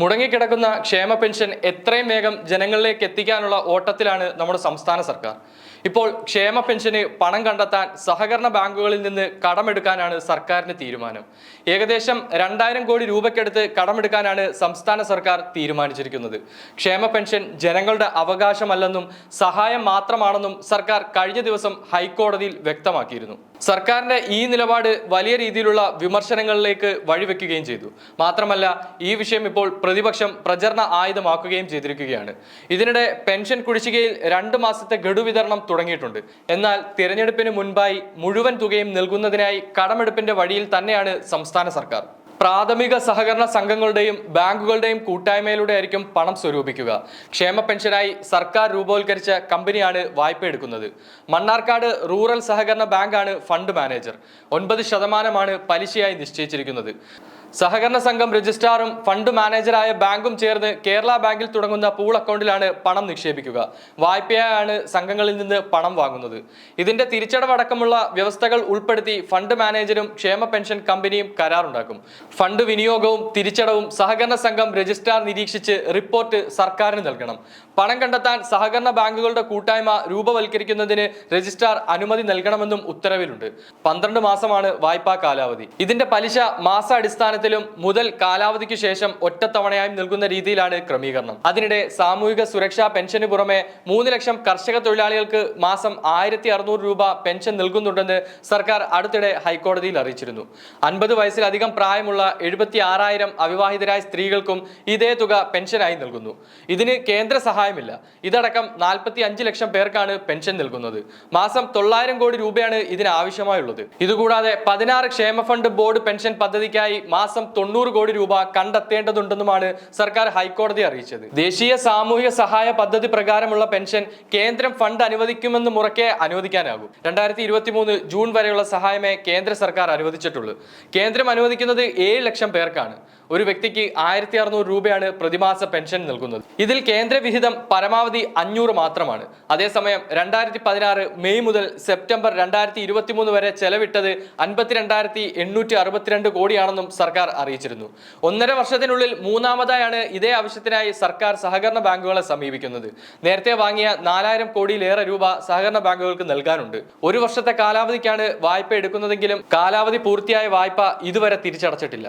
മുടങ്ങിക്കിടക്കുന്ന ക്ഷേമ പെൻഷൻ എത്രയും വേഗം ജനങ്ങളിലേക്ക് എത്തിക്കാനുള്ള ഓട്ടത്തിലാണ് നമ്മുടെ സംസ്ഥാന സർക്കാർ. ഇപ്പോൾ ക്ഷേമ പെൻഷന് പണം കണ്ടെത്താൻ സഹകരണ ബാങ്കുകളിൽ നിന്ന് കടമെടുക്കാനാണ് സർക്കാരിന്റെ തീരുമാനം. ഏകദേശം രണ്ടായിരം കോടി രൂപയ്ക്കടുത്ത് കടമെടുക്കാനാണ് സംസ്ഥാന സർക്കാർ തീരുമാനിച്ചിരിക്കുന്നത്. ക്ഷേമ പെൻഷൻ ജനങ്ങളുടെ അവകാശമല്ലെന്നും സഹായം മാത്രമാണെന്നും സർക്കാർ കഴിഞ്ഞ ദിവസം ഹൈക്കോടതിയിൽ വ്യക്തമാക്കിയിരുന്നു. സർക്കാരിന്റെ ഈ നിലപാട് വലിയ രീതിയിലുള്ള വിമർശനങ്ങളിലേക്ക് വഴിവെക്കുകയും ചെയ്തു. മാത്രമല്ല ഈ വിഷയം ഇപ്പോൾ പ്രതിപക്ഷം പ്രചരണ ആയുധമാക്കുകയും ചെയ്തിരിക്കുകയാണ്. ഇതിനിടെ പെൻഷൻ കുടിശ്ശികയിൽ രണ്ട് മാസത്തെ ഗഡു വിതരണം തുടങ്ങിയിട്ടുണ്ട്. എന്നാൽ തിരഞ്ഞെടുപ്പിന് മുൻപായി മുഴുവൻ തുകയും നൽകുന്നതിനായി കടമെടുപ്പിന്റെ വഴിയിൽ തന്നെയാണ് സംസ്ഥാന സർക്കാർ. പ്രാഥമിക സഹകരണ സംഘങ്ങളുടെയും ബാങ്കുകളുടെയും കൂട്ടായ്മയിലൂടെ ആയിരിക്കും പണം സ്വരൂപിക്കുക. ക്ഷേമ പെൻഷനായി സർക്കാർ രൂപവൽക്കരിച്ച കമ്പനിയാണ് വായ്പ എടുക്കുന്നത്. മണ്ണാർക്കാട് റൂറൽ സഹകരണ ബാങ്കാണ് ഫണ്ട് മാനേജർ. ഒൻപത് ശതമാനമാണ് പലിശയായി നിശ്ചയിച്ചിരിക്കുന്നത്. സഹകരണ സംഘം രജിസ്ട്രാറും ഫണ്ട് മാനേജറായ ബാങ്കും ചേർന്ന് കേരള ബാങ്കിൽ തുടങ്ങുന്ന പൂൾ അക്കൗണ്ടിലാണ് പണം നിക്ഷേപിക്കുക. വായ്പയായാണ് സംഘങ്ങളിൽ നിന്ന് പണം വാങ്ങുന്നത്. ഇതിന്റെ തിരിച്ചടവടക്കമുള്ള വ്യവസ്ഥകൾ ഉൾപ്പെടുത്തി ഫണ്ട് മാനേജരും ക്ഷേമ പെൻഷൻ കമ്പനിയും കരാറുണ്ടാക്കും. ഫണ്ട് വിനിയോഗവും തിരിച്ചടവും സഹകരണ സംഘം രജിസ്ട്രാർ നിരീക്ഷിച്ച് റിപ്പോർട്ട് സർക്കാരിന് നൽകണം. പണം കണ്ടെത്താൻ സഹകരണ ബാങ്കുകളുടെ കൂട്ടായ്മ രൂപവൽക്കരിക്കുന്നതിന് രജിസ്ട്രാർ അനുമതി നൽകണമെന്നും ഉത്തരവിലുണ്ട്. പന്ത്രണ്ട് മാസമാണ് വായ്പാ കാലാവധി. ഇതിന്റെ പലിശ മാസാടിസ്ഥാനത്തിലും മുതൽ കാലാവധിക്ക് ശേഷം ഒറ്റത്തവണയായും നൽകുന്ന രീതിയിലാണ് ക്രമീകരണം. അതിനിടെ സാമൂഹിക സുരക്ഷാ പെൻഷന് പുറമെ മൂന്ന് ലക്ഷം കർഷക തൊഴിലാളികൾക്ക് മാസം ആയിരത്തി അറുന്നൂറ് രൂപ പെൻഷൻ നൽകുന്നുണ്ടെന്ന് സർക്കാർ അടുത്തിടെ ഹൈക്കോടതിയിൽ അറിയിച്ചിരുന്നു. അൻപത് വയസ്സിലധികം പ്രായമുള്ള എഴുപത്തി ആറായിരം അവിവാഹിതരായ സ്ത്രീകൾക്കും ഇതേ തുക പെൻഷനായി നൽകുന്നു. ഇതിന് കേന്ദ്ര സഹായമില്ല. ഇതടക്കം നാൽപ്പത്തി അഞ്ച് ലക്ഷം പേർക്കാണ് പെൻഷൻ നൽകുന്നത്. മാസം തൊള്ളായിരം കോടി രൂപയാണ് ഇതിന് ആവശ്യമായുള്ളത്. ഇതുകൂടാതെ പതിനാറ് ക്ഷേമ ഫണ്ട് ബോർഡ് പെൻഷൻ പദ്ധതിക്കായി മാസം തൊണ്ണൂറ് കോടി രൂപ കണ്ടെത്തേണ്ടതുണ്ടെന്നുമാണ് സർക്കാർ ഹൈക്കോടതി അറിയിച്ചത്. ദേശീയ സാമൂഹിക സഹായ പദ്ധതി പ്രകാരമുള്ള പെൻഷൻ കേന്ദ്രം ഫണ്ട് അനുവദിക്കുമെന്ന് മുറക്കെ അനുവദിക്കാനാകും. രണ്ടായിരത്തി ഇരുപത്തി മൂന്ന് ജൂൺ വരെയുള്ള സഹായമേ കേന്ദ്ര സർക്കാർ അനുവദിച്ചിട്ടുള്ളൂ. കേന്ദ്രം അനുവദിക്കുന്നത് ഏഴ് ലക്ഷം പേർക്കാണ്. ഒരു വ്യക്തിക്ക് ആയിരത്തി അറുന്നൂറ് രൂപയാണ് പ്രതിമാസ പെൻഷൻ നൽകുന്നത്. ഇതിൽ കേന്ദ്ര വിഹിതം പരമാവധി അഞ്ഞൂറ് മാത്രമാണ്. അതേസമയം രണ്ടായിരത്തി പതിനാറ് മെയ് മുതൽ സെപ്റ്റംബർ രണ്ടായിരത്തി ഇരുപത്തി മൂന്ന് വരെ ചെലവിട്ടത് അൻപത്തിരണ്ടായിരത്തി എണ്ണൂറ്റി അറുപത്തിരണ്ട് കോടിയാണെന്നും സർക്കാർ അറിയിച്ചിരുന്നു. ഒന്നര വർഷത്തിനുള്ളിൽ മൂന്നാമതായാണ് ഇതേ ആവശ്യത്തിനായി സർക്കാർ സഹകരണ ബാങ്കുകളെ സമീപിക്കുന്നത്. നേരത്തെ വാങ്ങിയ നാലായിരം കോടിയിലേറെ രൂപ സഹകരണ ബാങ്കുകൾക്ക് നൽകാനുണ്ട്. ഒരു വർഷത്തെ കാലാവധിക്കാണ് വായ്പ എടുക്കുന്നതെങ്കിലും കാലാവധി പൂർത്തിയായ വായ്പ ഇതുവരെ തിരിച്ചടച്ചിട്ടില്ല.